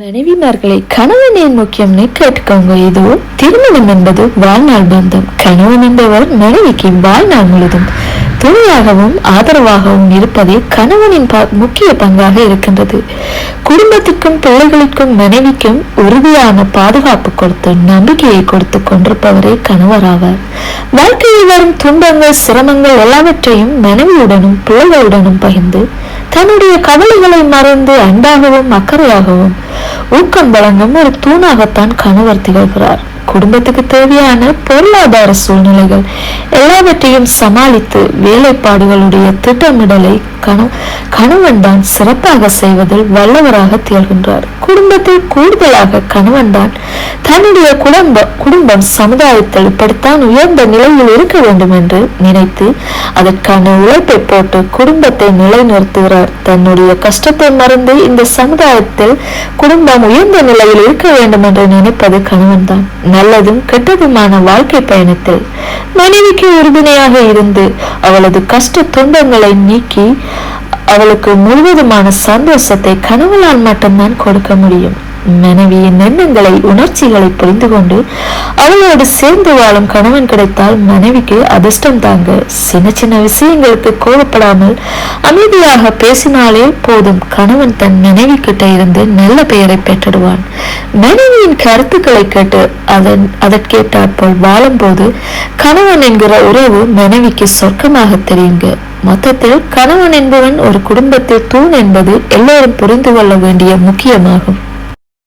மனைவிமார்களை கணவன் ஏன் முக்கியம்னு கேட்டுக்கோங்க. இதோ திருமணம் என்பது வாழ்நாள் பந்தம். கணவன் என்பவர் மனைவிக்கு வாழ்நாள் முழுதும். துணையாகவும் ஆதரவாகவும் இருப்பதே கணவனின் முக்கிய பங்காக இருக்கின்றது. குடும்பத்திற்கும் பிள்ளைகளுக்கும் மனைவிக்கும் உறுதியான பாதுகாப்பு கொடுத்து நம்பிக்கையை கொடுத்து கொண்டிருப்பவரே கணவராவார் வாழ்க்கையில் வரும் துன்பங்கள் சிரமங்கள் எல்லாவற்றையும் மனைவியுடனும் பிள்ளைகளுடனும் பகிர்ந்து தன்னுடைய கவலைகளை மறந்து அன்பாகவும் அக்கறையாகவும் ஊக்கம் வழங்கும் ஒரு தூணாகத்தான் கணவர் திகழ்கிறார் குடும்பத்துக்கு தேவையான பொருளாதார சூழ்நிலைகள் எல்லாவற்றையும் சமாளித்து வேலைப்பாடுகளுடைய திட்டமிடலை கண கணவன் தான் சிறப்பாக செய்வதில் வல்லவராக திகழ்கின்றார். குடும்பத்தில் கூடுதலாக கணவன் தான் தன்னுடைய குடும்ப குடும்பம் சமுதாயத்தில் இப்படித்தான் உயர்ந்த நிலையில் இருக்க வேண்டும் என்று நினைத்து அதற்கான உழைப்பை போட்டு குடும்பத்தை நிலைநிறுத்துகிறார். தன்னுடைய கஷ்டத்தை மறந்து இந்த சமுதாயத்தில் குடும்பம் உயர்ந்த நிலையில் இருக்க வேண்டும் என்று நினைப்பது கணவன் தான். நல்லதும் கெட்டதுமான வாழ்க்கை பயணத்தில் மனைவிக்கு உறுதுணையாக இருந்து அவளது கஷ்ட துன்பங்களை நீக்கி அவளுக்கு முழுவதுமான சந்தோஷத்தை கனவுளால் மட்டும்தான் கொடுக்க முடியும். மனைவியின் எண்ணங்களை உணர்ச்சிகளை புரிந்து கொண்டு அவளோடு சேர்ந்து வாழும் கணவன் கிடைத்தால் மனைவிக்கு அதிர்ஷ்டம் தாங்க. சின்ன சின்ன விஷயங்களுக்கு கோபப்படாமல் அமைதியாக பேசினாலே போதும். கணவன் தன் மனைவி கிட்ட இருந்து நல்ல பெயரை பெற்றிடுவான். மனைவியின் கருத்துக்களை கேட்டு அதன் அதற்கேற்றாற்போல் வாழும்போது கணவன் என்கிற உறவு மனைவிக்கு சொர்க்கமாக தெரியுங்க. மொத்தத்தில் கணவன் என்பவன் ஒரு குடும்பத்தில் தூண் என்பது எல்லோரும் புரிந்து கொள்ள வேண்டிய முக்கியமாகும்.